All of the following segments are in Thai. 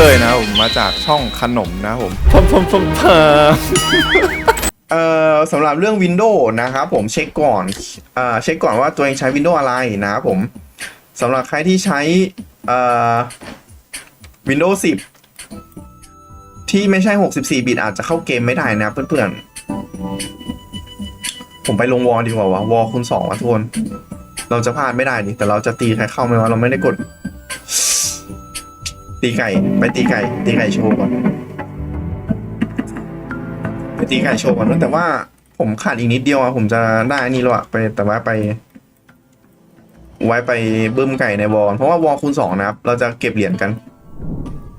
เต้ยนะครับผมมาจากช่องขนมนะครับผมพมพมพมพมเอ่อสำหรับเรื่อง Windows นะครับผมเช็คก่อนเอ่อเช็คก่อนว่าตัวเองใช้ Windows อะไรนะครับผมสำหรับใครที่ใช้เอ่อ Windows 10 ที่ไม่ใช่ 64 บิตอาจจะเข้าเกมไม่ได้นะเพื่อนๆ ผมไปลงวอลดีกว่าวะวอลคูณสองวะทุกคน เราจะพลาดไม่ได้ดิแต่เราจะตีใครเข้าไหมวะเราไม่ได้กด ตีไก่ ไปตีไก่ ตีไก่โชว์ก่อนไปตีไก่โชว์ก่อนแต่ว่าผมขาดอีกนิดเดียวอะผมจะได้อันนี้แล้วอะไปแต่ว่าไป ไว้ไปบึ้มไก่ในวอลเพราะว่าวอลคูณสองนะครับ เราจะเก็บเหรียญกัน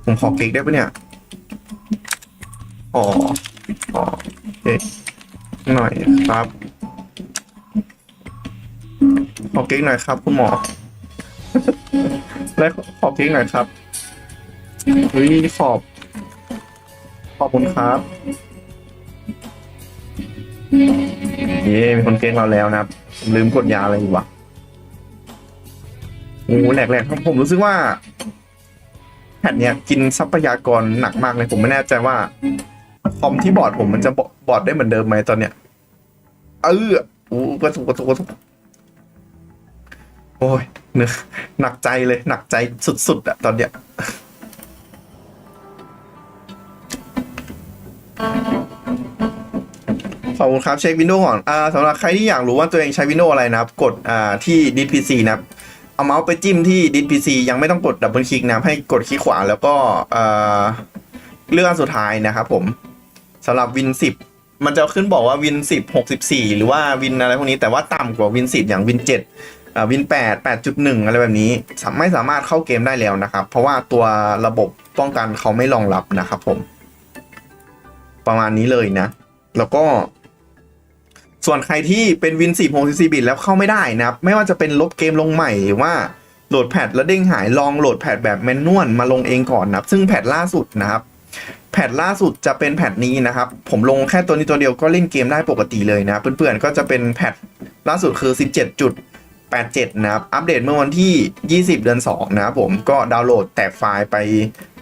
ผมขอเก๊กได้ปะเนี่ยอ๋ออ๋อเก๊กหน่อยครับขอเก๊กหน่อยครับ คุณหมอและขอเก๊กหน่อยครับ เฮ้ยขอบ ขอบคุณครับ เย้มีคนเก่งเราแล้วนะครับ ลืมกดยาอะไรอยู่วะโอ้แหลกๆครับผมรู้สึกว่าแผ่นเนี้ยกินทรัพยากรหนักมากเลยผมไม่แน่ใจว่าคอมที่บอดผมมันจะบอดได้เหมือนเดิมไหมตอนเนี้ยเออโอ้กระตุกกระตุกกระตุกโอ้ยเนื้อหนักใจเลยหนักใจสุดๆอะตอนเนี้ย ขอบคุณครับเช็ควินโดว์ก่อนอ่าสำหรับใครที่อยากรู้ว่าตัวเองใช้วินโดว์อะไรนะครับกดอ่าที่ดิสพีซีนะครับเอาเมาส์ไปจิ้มที่ดิสพีซียังไม่ต้องกดดับเบิลคลิกนะครับให้กดคลิกขวาแล้วก็อ่าเลือกอันสุดท้ายนะครับผมสำหรับวินสิบมันจะขึ้นบอกว่าวินสิบหกสิบสี่หรือว่าวินอะไรพวกนี้แต่ว่าต่ำกว่าวินสิบอย่างวินเจ็ดวินแปดแปดจุดหนึ่งอะไรแบบนี้ไม่สามารถเข้าเกมได้แล้วนะครับ เพราะว่าตัวระบบป้องกันเขาไม่รองรับนะครับผม ประมาณนี้เลยนะ แล้วก็ ส่วนใครที่เป็นวิน4 64บิตแล้วเข้าไม่ได้นะครับ ไม่ว่าจะเป็นลบเกมลงใหม่ว่าโหลดแพทแล้วเด้งหายลองโหลดแพทแบบแมนนวลมาลงเองก่อนนะครับ ซึ่งแพทล่าสุดนะครับแพทล่าสุดจะเป็นแพทนี้นะครับ ผมลงแค่ตัวนี้ตัวเดียวก็เล่นเกมได้ปกติเลยนะเพื่อนๆก็จะเป็นแพทล่าสุดคือ 17.87 นะครับ อัปเดตเมื่อวันที่ 20 เดือน 2 นะครับผมก็ดาวน์โหลดแตกไฟล์ไป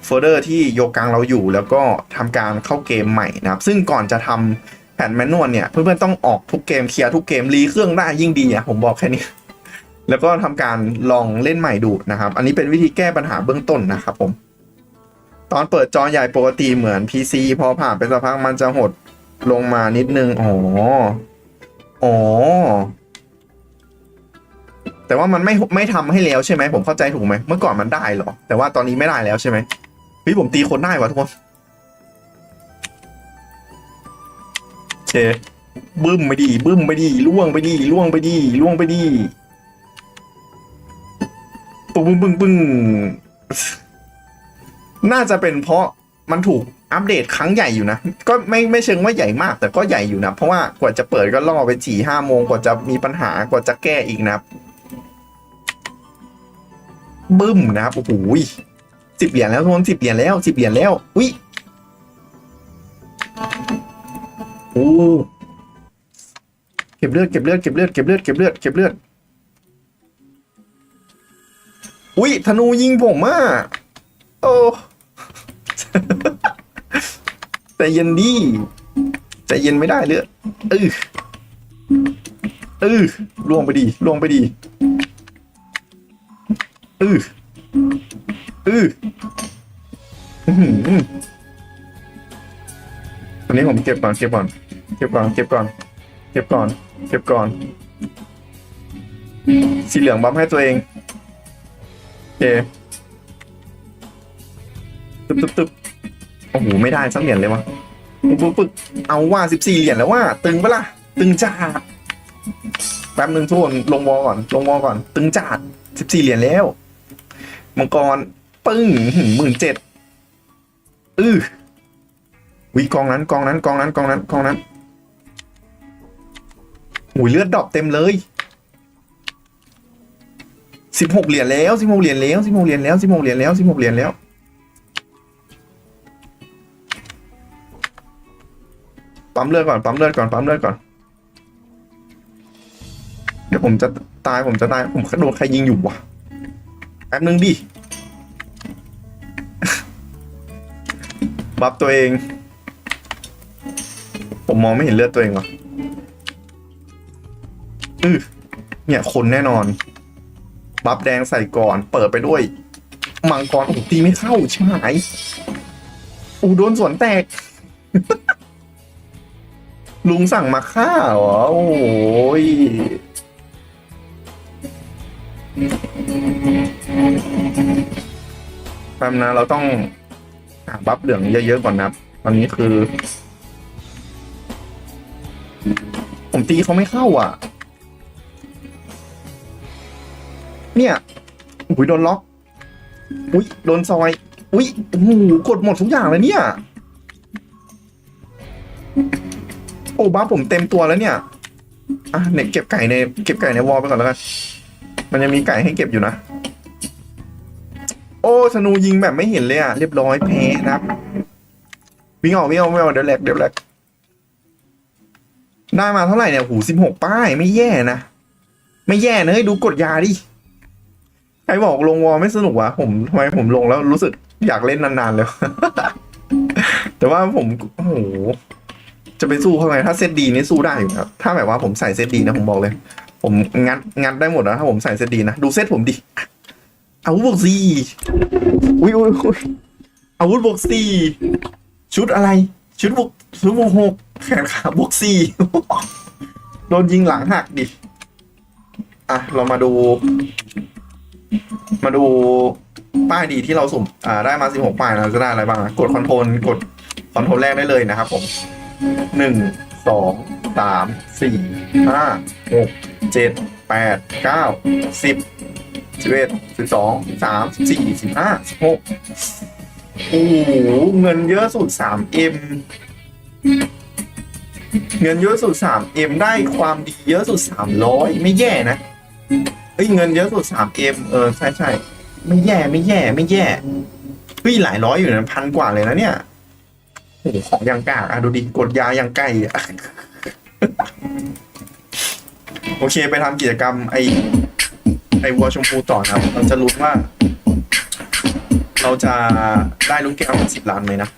โฟลเดอร์ที่โยกังเราอยู่ แล้วก็ทำการเข้าเกมใหม่นะครับ ซึ่งก่อนจะทำ แผ่นแมนนวลเนี่ยเพื่อนๆต้องออกทุกเกมเคลียร์ทุกเกมรีเครื่องได้ยิ่งดีอะผมบอกแค่นี้ แล้วก็ทำการลองเล่นใหม่ดูนะครับ อันนี้เป็นวิธีแก้ปัญหาเบื้องต้นนะครับผม ตอนเปิดจอใหญ่ปกติเหมือน PC พอผ่านไปสักพักมันจะหดลงมานิดนึงอ๋ออ๋อแต่ว่ามันไม่ไม่ทำให้แล้วใช่ไหมผมเข้าใจถูกไหมเมื่อก่อนมันได้เหรอ แต่ว่าตอนนี้ไม่ได้แล้วใช่ไหมเฮ้ยผมตีคนได้วะทุกคน บึ้มไปดีบึ้มไปดีล่วงไปดีล่วงไปดีล่วงไปดีปึ้งปึ้งปึ้งปึ้งน่าจะเป็นเพราะมันถูกอัปเดตครั้งใหญ่อยู่นะ ก็ไม่ไม่เชิงว่าใหญ่มาก แต่ก็ใหญ่อยู่นะ เพราะว่ากว่าจะเปิดก็ล่อไปสี่ห้าโมงกว่าจะมีปัญหากว่าจะแก้อีกนะบึ้มนะครับโอ้โหสิบเหรียญแล้วทุกคนสิบเหรียญแล้วสิบเหรียญแล้วอุ้ย เก็บเลือดเก็บเลือดเก็บเลือดเก็บเลือดเก็บเลือดเก็บเลือดอุ้ยธนูยิงผมอะโอ้ใจเย็นดีใจเย็นไม่ได้เลือดเออเออล่วงไปดีล่วงไปดีเออเออืออตอนนี้ผมเก็บก่อนเก็บก่อน เก็บก่อนเก็บก่อน เก็บก่อน เก็บก่อน สีเหลืองบัฟให้ตัวเองโอเคตึ๊บตึ๊บตึ๊บโอ้โหไม่ได้สักเหรียญเลยวะปึ๊บปึ๊บปึ๊บเอาว่าสิบสี่เหรียญแล้วว่า ตึงปะล่ะ ตึงจัดแป๊บหนึ่งทุกคนลงวอก่อน ลงวอก่อน ตึงจัดสิบสี่เหรียญแล้ว มังกร ปึ้งหมื่นเจ็ดอือวิกองนั้นกองนั้นกองนั้นกองนั้นกองนั้น หูยเลือดดรอปเต็มเลยสิบหกเหรียญแล้วสิบหกเหรียญแล้วสิบหกเหรียญแล้วสิบหกเหรียญแล้วสิบหกเหรียญแล้วปั๊มเลือดก่อนปั๊มเลือดก่อนปั๊มเลือดก่อน เดี๋ยวผมจะตายผมจะตายผมโดนใครยิงอยู่วะแป๊บนึงดิบัฟตัวเอง ผมมองไม่เห็นเลือดตัวเองวะ อือเนี่ยคนแน่นอน บัฟแดงใส่ก่อน เปิดไปด้วย มังกรโอ้ตีไม่เข้าใชิบหายอูโดนสวนแตก ลุงสั่งมาฆ่าเหรอ โอ้ยแป๊บนะเราต้องหาบัฟเหลืองเยอะๆก่อนนะตอนนี้คือ ผมตีเขาไม่เข้าอะ เนี่ยอุ้ยโดนล็อก อุ้ยโดนซอย อุ้ยโอ้โหกดหมดทุกอย่างเลยเนี่ย โอ้บ้าผมเต็มตัวแล้วเนี่ย อะเนี่ยเก็บไก่ในเก็บไก่ในวอลไปก่อนแล้วกัน มันยังมีไก่ให้เก็บอยู่นะ โอ้ธนูยิงแบบไม่เห็นเลยอะ เรียบร้อยแพ้นะครับ วิ่งออกวิ่งออกวิ่งออกเดี๋ยวแหลกเดี๋ยวแหลกได้มาเท่าไหร่เนี่ยหูสิบหกป้ายไม่แย่นะ ไม่แย่นะเฮ้ยดูกดยาดิ ใครบอกลงวอลไม่สนุกวะผมทำไมผมลงแล้วรู้สึกอยากเล่นนานๆเลย แต่ว่าผมโอ้โหจะไปสู้เขาไงถ้าเซตดีนี่สู้ได้อยู่ครับถ้าแบบว่าผมใส่เซตดีนะผมบอกเลย ผมงัดงัดได้หมดนะถ้าผมใส่เซตดีนะดูเซตผมดิอาวุธบวกสี่อุ้ยอุ้ยอุ้ยอาวุธบวกสี่ชุดอะไร ชุดบวกชุดบวกหกแขนขาบวกสี่โดนยิงหลังหักดิอะเรามาดู มาดูป้ายดีที่เราสุ่มอ่าได้มา 16 ป้ายเราจะได้อะไรบ้างกดคอนโทรลกดคอนโทรลแรกได้เลยนะครับผมหนึ่งสองสามสี่ห้าหกเจ็ดแปดเก้าสิบสิบเอ็ดสิบสองสิบสามสิบสี่สิบห้าสิบหกโอ้โหเงินเยอะสุดสามเอ็มเงินเยอะสุดสามเอ็มได้ความดีเยอะสุดสามร้อยไม่แย่นะ เอ้ยเงินเยอะสุดสามเอ็มเออใช่ใช่ไม่แย่ไม่แย่ ไม่แย่เฮ้ยหลายร้อยอยู่นะพันกว่าเลยนะเนี่ยโอ้โหของยังกากอะดูดิกดยายังใกล้อะโอเคไปทำกิจกรรมไอไอวัวชมพูต่อนะครับ เราจะลุ้ว่า เราจะได้ลูกแก้วสิบล้านไหมนะ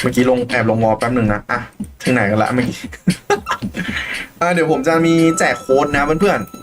เมื่อกี้ลงแอบลงวอลแป๊บหนึ่งนะ อะ ถึงไหนกันละเมื่อกี้ อ่าเดี๋ยวผมจะมีแจกโค้ดนะเพื่อนๆ